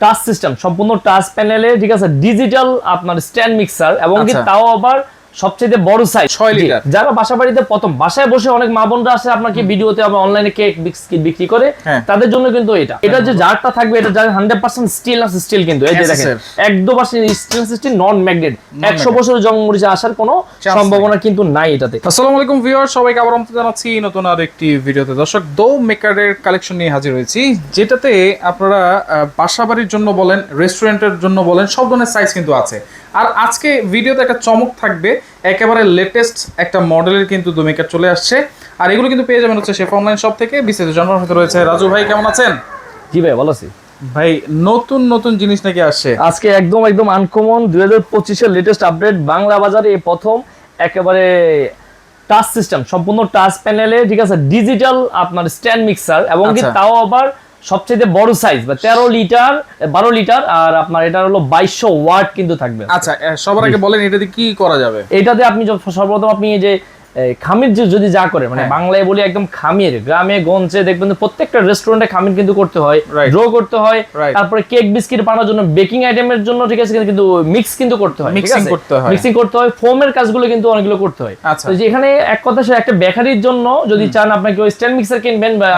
Touch system সম্পূর্ণ touch প্যানেলে ঠিক আছে ডিজিটাল আপনার স্ট্যান্ড মিক্সার এবং কি আচ্ছা। তাও আবার সবচেয়ে বড় সাইজ ছয় লিটার। যারা বাসা বাড়িতে প্রথম বাসায় বসে অনেক মা বোনরা আছে আপনাকে ভিডিওতে আবার অনলাইনে কেক বিস্কিট বিক্রি করে হ্যাঁ। তাদের জন্য কিন্তু এটা। এটা যে জারটা থাকবে এটা যার হান্ড্রেড পার্সেন্ট স্টিল আছে স্টিল কিন্তু। এই যে দেখেন একদম percent steel steel non magnet একশো বছরের জং মরিচে আসার কোনো। সম্ভাবনা কিন্তু নাই এটাতে। আসসালামু আলাইকুম ভিউয়ার সবাইকে আবার আমন্ত্রণ জানাচ্ছি নতুন আর একটি ভিডিওতে। দর্শক দো মেকারের কালেকশন নিয়ে হাজির হয়েছি যেটাতে আপনারা বাসা বাড়ির জন্য বলেন রেস্টুরেন্টের জন্য বলেন সব ধরনের সাইজ কিন্তু আছে। আর আজকে ভিডিওতে একটা চমক থাকবে একেবারে লেটেস্ট একটা মডেলের কিন্তু দো মেকার চলে আসছে। আর এগুলো কিন্তু পেয়ে যাবেন হচ্ছে শেফ অনলাইন শপ থেকে। বিস্তারিত জানার হতে রয়েছে রাজু ভাই কেমন আছেন? জি ভাই ভালো আছি। ভাই নতুন নতুন জিনিস নাকি আসছে? আজকে একদম একদম আনকমন দুই হাজার পঁচিশের লেটেস্ট আপডেট বাংলা বাজারে এই প্রথম একেবারে টাচ সিস্টেম সম্পূর্ণ টাচ প্যানেলে ঠিক আছে? ডিজিটাল আপনার স্ট্যান্ড মিক্সার এবং কি আচ্ছা। তাও আবার সবচেয়ে বড় সাইজ বা তেরো লিটার বারো লিটার আর আপনার এটা হলো বাইশশো ওয়াট কিন্তু থাকবে আচ্ছা সবার আগে বলেন এটা দিয়ে কি করা যাবে এটাতে আপনি যখন সর্বপ্রথম আপনি যে খামির যদি যা করে মানে হ্যাঁ। বাংলায় বলি একদম খামির গ্রামে গঞ্জে দেখবেন প্রত্যেকটা রেস্টুরেন্টে খামির কিন্তু করতে হয়. ড্র করতে হয় তারপরে কেক বিস্কিট বানানোর জন্য বেকিং আইটেমের জন্য ঠিক আছে কিন্তু মিক্স কিন্তু করতে হয় Mixing করতে হয়। মিক্সিং করতে হয় ফোমের কাজগুলো কিন্তু অনেকগুলো করতে হয় আচ্ছা। তো যে এখানে এক কথা সে একটা বেকারির জন্য যদি চান আপনাকে ওই স্ট্যান্ড মিক্সার কিনবেন বা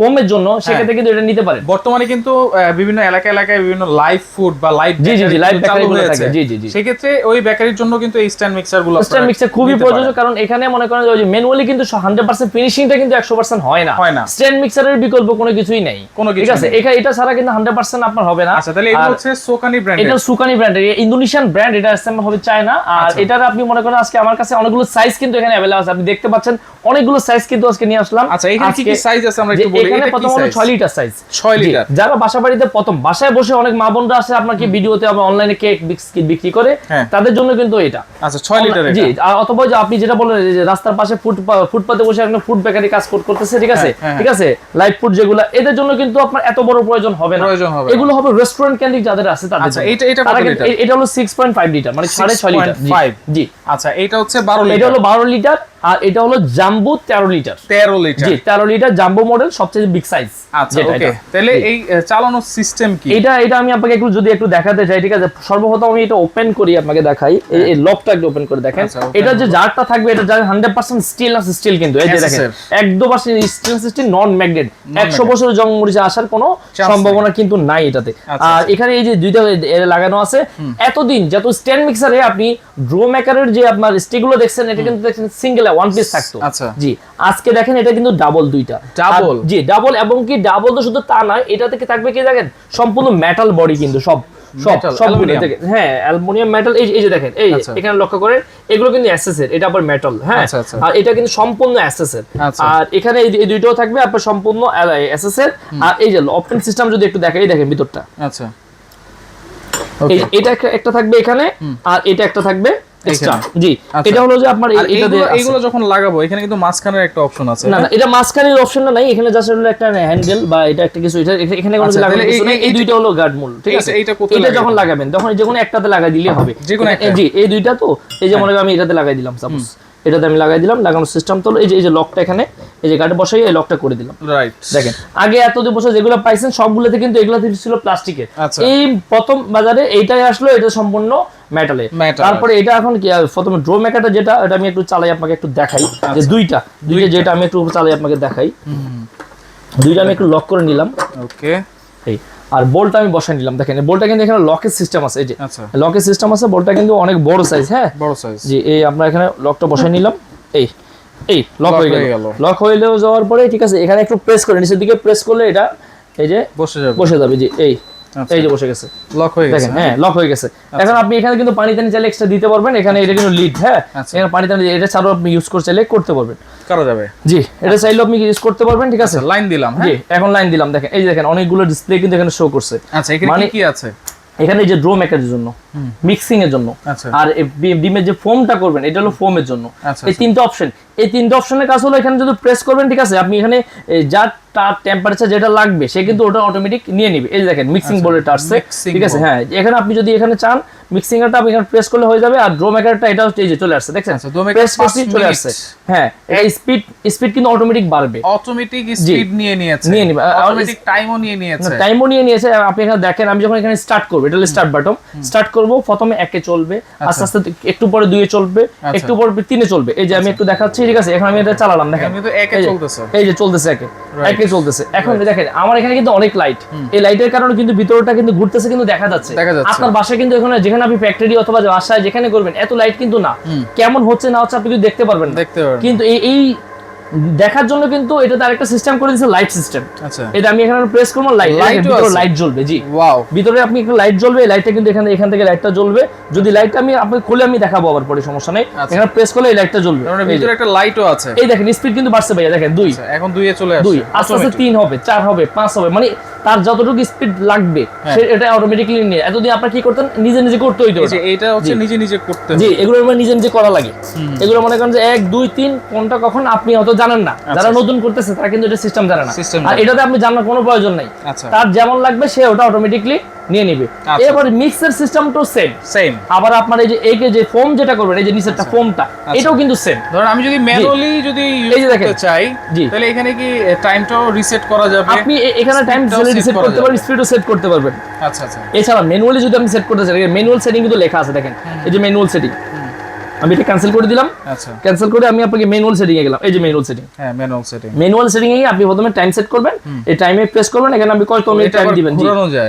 হ্যাঁ। ফোমের জন্য সেক্ষেত্রে কিন্তু এটা নিতে পারেন। বর্তমানে কিন্তু বিভিন্ন এলাকা এলাকায় বিভিন্ন লাইভ ফুড বা লাইভ জি, জি, জি, live bakery গুলো থাকে, জি, জি, জি। সেক্ষেত্রে ওই বেকারির জন্য কিন্তু এই স্ট্যান্ড মিক্সারগুলো স্ট্যান্ড মিক্সার খুবই প্রয়োজন কারণ এখানে মনে করেন যে ম্যানুয়ালি কিন্তু হান্ড্রেড পার্সেন্ট ফিনিশিংটা কিন্তু একশো পার্সেন্ট হয় না। হয় না। স্ট্যান্ড মিক্সারের বিকল্প কোনো কিছুই নেই। কোনো ঠিক কিছু আছে? নেই। এখা- এটা ছাড়া কিন্তু হান্ড্রেড পার্সেন্ট আপনার হবে না। আচ্ছা তাহলে এটা হচ্ছে সোকানি ব্র্যান্ড এটা সুকানি ব্র্যান্ড ইন্দোনেশিয়ান ব্র্যান্ড এটা অ্যাসেম্বল হবে চায়না আর আচ্ছা। এটার আপনি মনে করেন আজকে আমার কাছে অনেকগুলো সাইজ কিন্তু এখানে অ্যাভেলেবল আছে। আপনি দেখতে পাচ্ছেন অনেকগুলো সাইজ কিন্তু আজকে নিয়ে আসলাম। আচ্ছা এখানে কি কি সাইজ আছে আমরা একটু বলি? এখানে প্রথম হলো লিটার সাইজ 6 লিটার যারা বাসা বাড়িতে প্রথম বাসায় বসে অনেক মা বোনরা আছে আপনাকে ভিডিওতে আবার অনলাইনে কেক বিস্কিট বিক্রি করে হ্যাঁ। তাদের জন্য কিন্তু এটা। আচ্ছা 6 লিটার জি অথবা যে আপনি যেটা বলেন যে রাস্তার পাশে ফুড ফুটপাতে বসে ফুড বেকারি কাজ করতেছে ঠিক আছে? হ্যাঁ, হ্যাঁ, ঠিক আছে? লাইভ ফুড যেগুলো এদের জন্য কিন্তু আপনার এত বড় প্রয়োজন হবে না। এগুলো হবে রেস্টুরেন্ট কেন্দ্রিক যাদের আছে তাদের আচ্ছা, এইটা তারা কত লিটার? এটা হলো 6.5 লিটার মানে 6.5 লিটার জি, আচ্ছা এটা হচ্ছে 12 এটা লিটার হলো 12 লিটার আর এটা হলো জাম্বো 13 লিটার। 13 লিটার। জি 13 লিটার জাম্বো মডেল সবচেয়ে বিগ সাইজ আচ্ছা ওকে তাহলে এই চালানোর সিস্টেম কি? এটা এটা আমি আপনাকে একটু যদি একটু দেখাতে চাই ঠিক আছে? সর্বপ্রথম আমি এটা ওপেন করি আপনাকে দেখাই। এই- লকটা একটু ওপেন করে দেখেন। আচ্ছা, এটা যে জারটা থাকবে এটা যার হান্ড্রেড পার্সেন্ট আছে স্টিল কিন্তু এই যে দেখেন। একদম percent steel steel non magnet একশো বছরের জং মরিচে আসার কোনো সম্ভাবনা কিন্তু নাই এটাতে। আচ্ছা, আর এখানে এই যে দুইটা লাগানো আছে। এতদিন যত স্ট্যান্ড মিক্সারে আপনি ড্রো মেকারের যে আপনার স্টিকগুলো দেখছেন এটা কিন্তু দেখছেন সিঙ্গেল ওয়ান পিস থাকতো। আচ্ছা। জি আজকে দেখেন এটা কিন্তু ডাবল দুইটা? আর- জি ডাবল এবং কি ডাবল তো শুধু তা নয় এটা থেকে থাকবে কি দেখেন? সম্পূর্ণ মেটাল বডি কিন্তু সব হ্যাঁ অ্যালুমিনিয়াম মেটাল এই যে- এই দেখেন এই। এখানে লক্ষ্য করেন এগুলো কিন্তু অ্যাসেসের এটা আবার মেটাল হ্যাঁ। আর এটা কিন্তু সম্পূর্ণ অ্যাসেসের। আর এখানে এই এই দুইটাও থাকবে আপনার সম্পূর্ণ অ্যাসেসের আর এই যে অপেন সিস্টেম যদি একটু দেখেন এই দেখেন ভিতরটা। আচ্ছা। এটা একটা থাকবে এখানে আর এটা একটা থাকবে এক্সট্রা জি। এটা হলো যে আপনার এটা এইগুলো দিয়ে আছে। এইগুলো যখন লাগাবো এখানে কিন্তু মাঝখানের একটা অপশন আছে। না না এটা মাঝখানের অপশনটা নাই এখানে জাস্ট হলো একটা হ্যান্ডেল বা এটা একটা কিছু এটা এটা- এখানে কোনো কিছু এই- এই এই- দুইটা হলো গার্ড মূল ঠিক আছে? এইটা কোথায় এটা যখন লাগাবেন? লাগাবেন তখন যে কোনো একটাতে লাগাই দিলে হবে। যে কোনো একটা? জি এই দুইটা তো এই যে মনে করেন আমি এটাতে লাগাই দিলাম সাপোজ এটাতে আমি লাগাই দিলাম লাগানোর সিস্টেম তো এই যে এই যে লকটা এখানে এই যে গার্ডে বসাই এই লকটা করে দিলাম। রাইট দেখেন আগে এত বছর যেগুলো পাইছেন সবগুলোতে কিন্তু এগুলো ছিল প্লাস্টিকের আচ্ছা। এই প্রথম বাজারে এইটাই আসলো এটা সম্পূর্ণ মেটালে। তারপরে এটা এখন কি প্রথমে ড্রো মেকারটা যেটা এটা আমি একটু চালাই আপনাকে একটু দেখাই। আচ্ছা। যে দুইটা দুইটা যেটা আমি একটু চালাই আপনাকে দেখাই। দুইটা আমি একটু লক করে নিলাম। ওকে এই আর বোল্টটা আমি বসাই নিলাম দেখেন বোল্টটা কিন্তু এখানে লকের সিস্টেম আছে এই যে। আচ্ছা। লকের সিস্টেম আছে বোল্টটা কিন্তু অনেক বড় সাইজ হ্যাঁ? বড় সাইজ জি এই আমরা এখানে লকটা বসাই নিলাম। এই এই লক হয়ে গেল। লক হয়ে যাওয়ার পরে ঠিক আছে এখানে একটু প্রেস করে নিচের দিকে প্রেস করলে এটা এই যে বসে যাবে। বসে যাবে জি এই। আচ্ছা। এই যে বসে গেছে। লক হয়ে গেছে হ্যাঁ লক হয়ে গেছে। আচ্ছা। এখন আপনি এখানে কিন্তু পানি টানি চাইলে এক্সট্রা দিতে পারবেন। এখানে এটা কিন্তু লিড হ্যাঁ? আচ্ছা। এখানে পানি টানি এটা ছাড়াও আপনি ইউজ করে চাইলে করতে পারবেন। করা যাবে। জি এটা চাইলেও আপনি ইউজ করতে পারবেন ঠিক আছে? আচ্ছা লাইন দিলাম জি হ্যাঁ। এখন লাইন দিলাম। দেখেন এই যে দেখেন অনেকগুলো ডিসপ্লে কিন্তু এখানে শো করছে। আচ্ছা এখানে কি মানে- কি আছে? এখানে যে ড্রো মেকারের জন্য মিক্সিং এর জন্য আচ্ছা। আর ডিমের যে ফোমটা করবেন এটা হলো ফোমের জন্য। আচ্ছা, এই তিনটা অপশন এই তিনটা অপশনের কাজ হলো এখানে যদি প্রেস করবেন ঠিক আছে আপনি এখানে যা তার টেম্পারেচার যেটা লাগবে সে কিন্তু ওটা অটোমেটিক নিয়ে নিবে। এই দেখেন মিক্সিং বোর্ডে আসছে ঠিক আছে হ্যাঁ এখানে আপনি যদি এখানে চান মিক্সিং এরটা আপনি এখানে প্রেস করলে হয়ে যাবে আর ড্রো মেকারটা এটা চলে আসছে দেখছেন? আচ্ছা, প্রেস করছি চলে আসছে। হ্যাঁ এই স্পিড স্পিড কিন্তু অটোমেটিক বাড়বে। অটোমেটিক স্পিড নিয়ে নিয়েছে। নিয়ে নিবে। অটোমেটিক টাইমও নিয়ে নিয়েছে। টাইমও নিয়ে নিয়েছে। আপনি এখানে দেখেন আমি যখন এখানে স্টার্ট করব এটা স্টার্ট বাটন স্টার্ট করব প্রথমে একে চলবে আস্তে আস্তে একটু পরে দুইয়ে চলবে আচ্ছা। একটু পরে তিনে চলবে। এই যে আমি একটু দেখাচ্ছি ঠিক আছে? এখন আমি এটা চালালাম দেখেন। এমনি তো একে চলতেছে। এই যে চলতেছে একে। একে চলতেছে। এখন দেখেন আমার এখানে কিন্তু অনেক লাইট এই লাইটের কারণে কিন্তু ভিতরটা কিন্তু ঘুরতেছে কিন্তু দেখা যাচ্ছে। আপনার বাসায় কিন্তু এখানে যেখানে আপনি ফ্যাক্টরি অথবা বাসায় যেখানে করবেন এত লাইট কিন্তু না। কেমন হচ্ছে না হচ্ছে আপনি কিন্তু দেখতে পারবেন দেখতে পারবেন কিন্তু এই এই দেখার জন্য কিন্তু এটাতে আরেকটা সিস্টেম করে দিয়েছে লাইট সিস্টেম আচ্ছা। এটা আমি এখানে প্রেস করব লাইট ও লাইট জ্বলবে জি। ওয়াও ভিতরে আপনি একটু লাইট জ্বলবে লাইটটা কিন্তু এখানে এখান থেকে লাইটটা জ্বলবে। যদি লাইটটা আমি আপনি খুলে আমি দেখাবো আবার পরে সমস্যা নেই। আচ্ছা। এখানে প্রেস করলে এই লাইটটা জ্বলবে। তার মানে ভিতরে একটা লাইটও আছে। এই দেখেন স্পিড কিন্তু বাড়ছে ভাইয়া দেখেন দুই। আচ্ছা, এখন দুইয়ে চলে আসছে। দুই আস্তে আস্তে তিন হবে চার হবে পাঁচ হবে মানে তার যতটুকু স্পিড লাগবে হ্যাঁ। এটা অটোমেটিকলি নিয়ে। এতদিন আপনার কি করতেন? নিজে নিজে করতে হইতো যে এটা হচ্ছে নিজে নিজে করতে জি এগুলো আমার নিজে নিজে করা লাগে। এগুলো মনে করেন যে এক দুই তিন কোনটা কখন আপনি হয়তো জানেন না। যারা নতুন করতেছে তারা কিন্তু এটা সিস্টেম জানে না। আচ্ছা। আর এটাতে আপনি জানার কোনো প্রয়োজন নাই। আচ্ছা। তার যেমন লাগবে সে ওটা অটোমেটিকলি নিয়ে নিবে। আচ্ছা। এবার মিক্সের সিস্টেমটাও সেম সেম আবার আপনার এই যে একে যে ফোম যেটা করবেন এই যে নিচেরটা ফোমটা এটাও কিন্তু সেম ধরুন আমি যদি ম্যানুয়ালি যদি ইউজ। করতে চাই তাহলে এখানে কি টাইমটাও রিসেট করা যাবে? আপনি এখানে টাইম করা করতে পারবেন স্পিডও সেট করতে পারবেন আচ্ছা আচ্ছা। এছাড়া ম্যানুয়ালি যদি আপনি সেট করতে চান ম্যানুয়াল সেটিং কিন্তু লেখা আছে দেখেন। এই যে ম্যানুয়াল সেটিং আমি এটা ক্যান্সেল করে দিলাম। আচ্ছা। ক্যান্সেল করে আমি আপনাকে ম্যানুয়াল সেটিং এ গেলাম। এই যে ম্যানুয়াল সেটিং হ্যাঁ ম্যানুয়াল সেটিং ম্যানুয়াল সেটিং এ আপনি প্রথমে টাইম সেট করবেন। এই টাইমে প্রেস করবেন এখানে আপনি কত মিনিট টাইম দিবেন?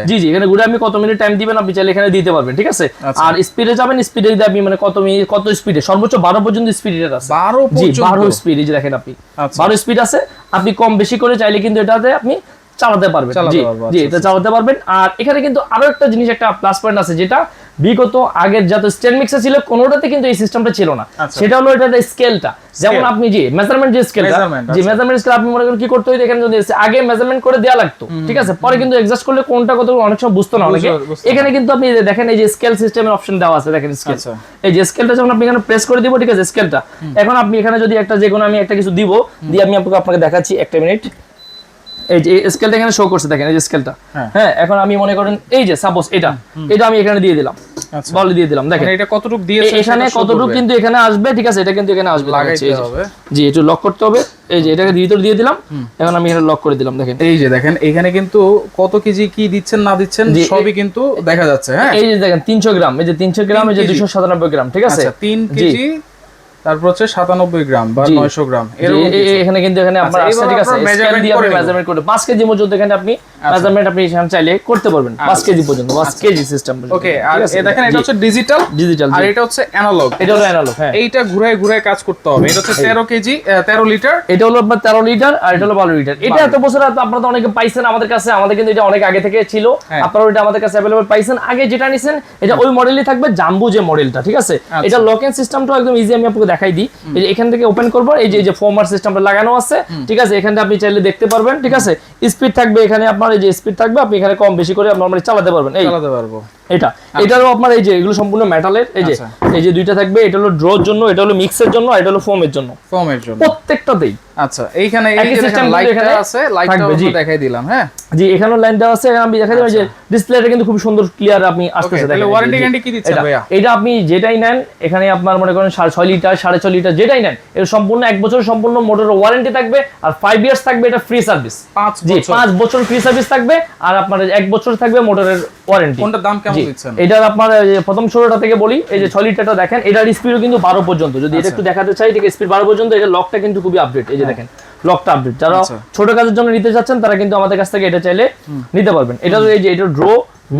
জি। জি এখানে ঘুরে আপনি কত মিনিট টাইম দিবেন আপনি চাইলে এখানে দিতে পারবেন ঠিক আছে? আচ্ছা। আর স্পিডে যাবেন স্পিডে আপনি মানে কত মিনিট কত স্পিডে সর্বোচ্চ বারো পর্যন্ত স্পিড এটা আছে। 12 জি পর্যন্ত? বারো স্পিড এই যে দেখেন আপনি। আচ্ছা। বারো স্পিড আছে। আপনি কম বেশি করে চাইলে কিন্তু এটাতে আপনি চালাতে পারবেন। জি আচ্ছা, এটা চালাতে পারবেন। আর এখানে কিন্তু আরও একটা জিনিস একটা প্লাস পয়েন্ট আছে যেটা বিগত আগের যত স্ট্যান্ড মিক্সার ছিল কোনোটাতে কিন্তু এই সিস্টেমটা ছিল না। আচ্ছা। সেটা হলো এটা স্কেলটা যেমন আপনি জি মেজারমেন্ট যে স্কেলটা জি আচ্ছা। মেজারমেন্ট স্কেল আপনি মনে করেন কি করতে হইতো? এখানে যদি আগে মেজারমেন্ট করে দেওয়া লাগতো ঠিক আছে? পরে কিন্তু এক্সাস্ট করলে কোনটা কত অনেক সময় বুঝতো না অনেকে। এখানে কিন্তু আপনি দেখেন এই যে স্কেল সিস্টেমের অপশন দেওয়া আছে দেখেন স্কেল আচ্ছা। এই যে স্কেলটা যখন আপনি এখানে প্রেস করে দিব ঠিক আছে স্কেলটা এখন আপনি এখানে যদি একটা যে কোনো আমি একটা কিছু দিব দিয়ে আমি আপনাকে আপনাকে দেখাচ্ছি একটা মিনিট এই যে স্কেলটা এখানে শো করছে দেখেন এই যে স্কেলটা হ্যাঁ। হ্যাঁ এখন আমি মনে করেন এই যে সাপোজ এটা। এটা আমি এখানে দিয়ে দিলাম। আচ্ছা। বলে দিয়ে দিলাম দেখেন। মানে এটা কতটুকু দিয়েছে এখানে কতটুকু কিন্তু এখানে আসবে ঠিক আছে? এটা কিন্তু এখানে আসবে লাগাইতে হবে। জি একটু লক করতে হবে। এই যে এটাকে ভিতর দিয়ে দিলাম। এখন আমি এখানে লক করে দিলাম দেখেন। এই যে দেখেন এখানে কিন্তু কত কেজি কি দিচ্ছেন না দিচ্ছেন সবই কিন্তু দেখা যাচ্ছে হ্যাঁ? এই যে দেখেন তিনশো গ্রাম এই যে তিনশো গ্রাম এই যে কেজি। দুশো সাতানব্বই গ্রাম ঠিক আছে? আচ্ছা তিন কেজি তারপর হচ্ছে সাতানব্বই গ্রাম বা জি। নয়শো গ্রাম এখানে কিন্তু এখানে আপনার আচ্ছা, ঠিক আছে স্কেল দিয়ে আপনি করে নেবেন। মেজারমেন্ট করতে 5 কেজি মজুদ এখানে আপনি মেজারমেন্ট আপনি এখানে চাইলে করতে পারবেন 5 কেজি পর্যন্ত 5 কেজি সিস্টেম ওকে আর দেখেন এটা হচ্ছে ডিজিটাল ডিজিটাল আর এটা হচ্ছে অ্যানালগ এটা হলো অ্যানালগ হ্যাঁ। এইটা কাজ করতে হবে। এটা হচ্ছে তেরো কেজি তেরো লিটার এটা হলো আপনার তেরো লিটার আর এটা হলো বারো লিটার এটা এত বছর আপনারা তো অনেকে পাইছেন আমাদের কাছে আমাদের কিন্তু এটা অনেক আগে থেকে ছিল। হ্যাঁ। আপনারা এটা আমাদের কাছে অ্যাভেলেবল পাইছেন। আগে যেটা নিছেন এটা ওই মডেলই থাকবে জাম্বু যে মডেলটা ঠিক আছে? আচ্ছা। এটা লক সিস্টেমটা একদম ইজি আমি আপনাকে দেখাই দিই। এই যে এখান থেকে ওপেন করব এই যে এই যে ফোমার সিস্টেমটা লাগানো আছে ঠিক আছে? এখানে আপনি চাইলে দেখতে পারবেন ঠিক আছে? স্পিড থাকবে এখানে আপনার এই যে স্পিড থাকবে আপনি এখানে কম বেশি করে নরমালি চালাতে পারবেন। এই চালাতে পারব। এটা। এটারও আপনার এই যে এগুলো সম্পূর্ণ মেটালের এই যে আচ্ছা। এই যে দুইটা থাকবে এটা হলো ড্রোর জন্য এটা হলো মিক্সের জন্য আর এটা হলো ফোমের জন্য। ফর্মের জন্য। প্রত্যেকটাতেই। আচ্ছা এইখানে এই দেখেন লাইটটা আছে লাইটটা দেখাই দিলাম হ্যাঁ? জি এখানেও লাইন দেওয়া আছে আমি দেখা যাবে যে ডিসপ্লেটা কিন্তু খুব সুন্দর ক্লিয়ার আপনি আসতেছে আচ্ছা। দেখেন, জি, জি। কি দিচ্ছেন এটা- ভাইয়া? এটা আপনি যেটাই নেন এখানে আপনার মনে করেন সাড়ে ছয় লিটার সাড়ে ছয় লিটার যেটাই নেন এর সম্পূর্ণ এক বছর সম্পূর্ণ মোটরের ওয়ারেন্টি থাকবে আর ফাইভ ইয়ার্স থাকবে এটা ফ্রি সার্ভিস পাঁচ বছর। পাঁচ বছর ফ্রি সার্ভিস থাকবে আর আপনার এক বছর থাকবে মোটরের ওয়ারেন্টি কোনটার দাম কেমন দিচ্ছেন? এটার আপনার প্রথম ষোলোটা থেকে বলি এই যে ছয় লিটারটা দেখেন এটার স্পিডও কিন্তু বারো পর্যন্ত। যদি এটা আচ্ছা। একটু দেখাতে চাই ঠিক স্পিড বারো পর্যন্ত এটা লকটা কিন্তু খুবই আপডেট এই যে দেখেন লকটা আপডেট যারা হ্যাঁ। আচ্ছা। ছোট কাজের জন্য নিতে চাচ্ছেন তারা কিন্তু আমাদের কাছ থেকে এটা চাইলে নিতে পারবেন। এটা এই যে এটা ড্রো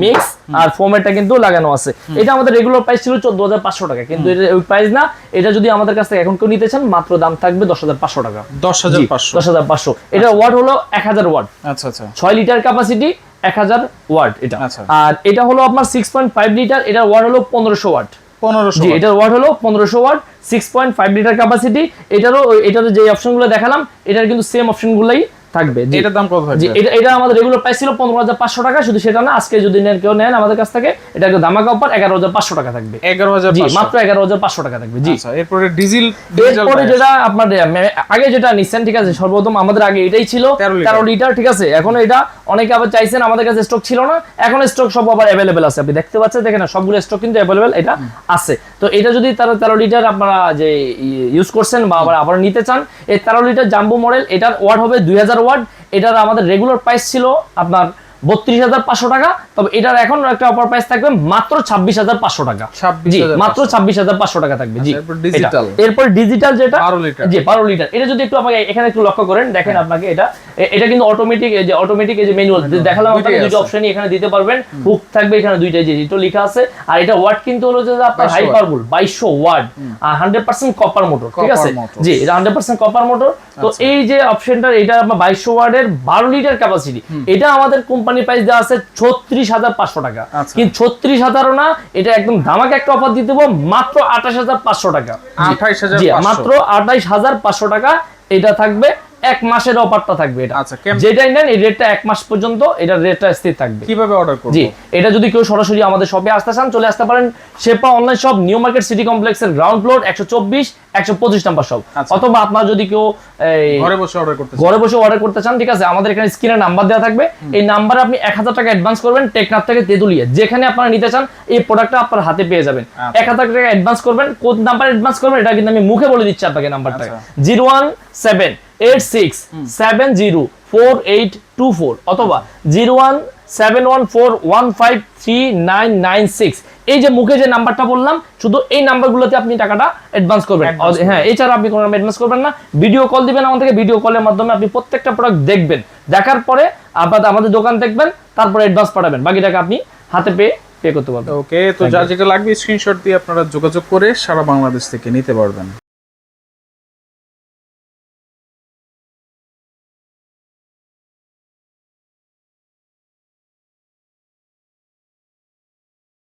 মিক্স আর ফোমেরটা কিন্তু লাগানো আছে। এটা আমাদের রেগুলার প্রাইস ছিল চোদ্দ হাজার পাঁচশো টাকা। কিন্তু এটা ওই প্রাইস না এটা যদি আমাদের কাছ থেকে এখন কেউ নিতে চান মাত্র দাম থাকবে দশ হাজার পাঁচশো টাকা। দশ হাজার পাঁচশো। দশ হাজার পাঁচশো। এটা ওয়াট হলো এক হাজার ওয়াট আচ্ছা আচ্ছা। ছয় লিটার ক্যাপাসিটি এক হাজার ওয়াট এটা। আচ্ছা। আর এটা হলো আপনার সিক্স পয়েন্ট ফাইভ লিটার এটার ওয়াট হলো পনেরোশো ওয়াট পনেরোশো এটার ওয়াট হলো পনেরোশো watt six point five litre capacity এটারও এটার যে অপশনগুলো দেখালাম এটার কিন্তু সেম অপশনগুলোই থাকবে। এটার দাম কত থাকবে? এটা এটা আমাদের রেগুলার প্রাইস ছিল পনেরো হাজার পাঁচশো টাকা শুধু সেটা না আজকে যদি নেন কেউ নেন আমাদের কাছ থেকে এটা একটু ধামাকা অফার এগারো হাজার পাঁচশো টাকা থাকবে। এগারো হাজার জি মাত্র এগারো হাজার পাঁচশো টাকা থাকবে জি। আচ্ছা এরপরে ডিজিল এরপরে যেটা আপনার আগে যেটা নিচ্ছেন ঠিক আছে সর্বপ্রথম আমাদের আগে এটাই ছিল 13 লিটার। ঠিক আছে এখন এটা অনেকে আবার চাইছেন আমাদের কাছে স্টক ছিল না এখন স্টক সব আবার অ্যাভেলেবেল আছে আপনি দেখতে পাচ্ছেন দেখেন সবগুলো স্টক কিন্তু অ্যাভেলেবেল এটা আছে। তো এটা যদি তারা তেরো লিটার আপনারা যে ইউজ করছেন বা আবার আবার নিতে চান, এই তেরো লিটার জাম্বু মডেল, এটার ওয়াট হবে দুই হাজার ওয়াট। এটার আমাদের রেগুলার প্রাইস ছিল আপনার বত্রিশ হাজার পাঁচশো টাকা। তবে এটার এখন একটা অফার প্রাইস থাকবে মাত্র ছাব্বিশ হাজার পাঁচশো টাকা। জি মাত্র ছাব্বিশ হাজার পাঁচশো টাকা থাকবে। জি আচ্ছা, এরপর ডিজিটাল যেটা জি বারো লিটার। এটা যদি একটু আমাকে এখানে একটু লক্ষ্য করেন দেখেন আপনাকে এটা। এটা কিন্তু অটোমেটিক যে অটোমেটিক এই যে ম্যানুয়াল দেখালাম আপনাকে দুটো অপশনই এখানে দিতে পারবেন। হুক থাকবে এখানে যে লেখা আছে। আর এটা ওয়াট কিন্তু হলো যে আপনার 2200 হাই পাওয়ারফুল বাইশশো ওয়াট আর হান্ড্রেড পার্সেন্ট কপার মোটর ঠিক আছে? জি এটা হান্ড্রেড পার্সেন্ট কপার মোটর তো আচ্ছা। এই যে অপশনটা এটা আপনার বাইশশো ওয়ার্ডের বারো লিটার ক্যাপাসিটি এটা আমাদের কোম্পানি প্রাইস দেওয়া আছে ছত্রিশ হাজার পাঁচশো টাকা। আচ্ছা। কিন্তু ছত্রিশ হাজারও না এটা একদম ধামাকে একটা অফার দিতে দেবো মাত্র আঠাশ হাজার পাঁচশো টাকা। জি। 28,500 জি মাত্র আঠাইশ হাজার পাঁচশো টাকা এটা থাকবে এক মাসের অফারটা থাকবে এটা। আচ্ছা, যেটাই নেন এই রেটটা এক মাস পর্যন্ত এটা রেটটা স্থির থাকবে। কীভাবে অর্ডার করব? জি এটা যদি কেউ সরাসরি আমাদের শপে আসতে চান চলে আসতে পারেন শেপা online shop New Market City কমপ্লেক্সের গ্রাউন্ড ফ্লোর একশো চব্বিশ একশো পঁচিশ নাম্বার শপ আচ্ছা। অথবা আপনার যদি কেউ ঘরে বসে অর্ডার করতে ঘরে বসে অর্ডার করতে চান ঠিক আছে আমাদের এখানে স্ক্রিনে নাম্বার দেওয়া থাকবে। এই নাম্বারে আপনি এক হাজার টাকা অ্যাডভান্স করবেন টেকনাফ থেকে তেতুলিয়া। যেখানে আপনারা নিতে চান এই প্রোডাক্টটা আপনার হাতে পেয়ে যাবেন। আচ্ছা। এক হাজার টাকা অ্যাডভান্স করবেন। কোন নাম্বার অ্যাডভান্স করবেন এটা কিন্তু আমি মুখে বলে দিচ্ছি আপনাকে নাম্বারটা আচ্ছা। Zero one seven eight six seven zero four eight two four অথবা zero one seven one four one five three nine nine six. এই যে মুখে যে নাম্বারটা বললাম শুধু এই নাম্বারগুলোতে আপনি টাকাটা অ্যাডভান্স করবেন। হ্যাঁ এছাড়া আপনি কোনো অ্যাডভান্স করবেন না। ভিডিও কল দিবেন আমাদেরকে ভিডিও কলের মাধ্যমে আপনি প্রত্যেকটা প্রোডাক্ট দেখবেন। দেখার পরে আপনার আমাদের দোকান দেখবেন তারপরে অ্যাডভান্স পাঠাবেন। বাকি টাকা আপনি হাতে পেয়ে পে করতে পারবেন। ওকে তো যা যেটা লাগবে স্ক্রিনশট দিয়ে আপনারা যোগাযোগ করে সারা বাংলাদেশ থেকে নিতে পারবেন।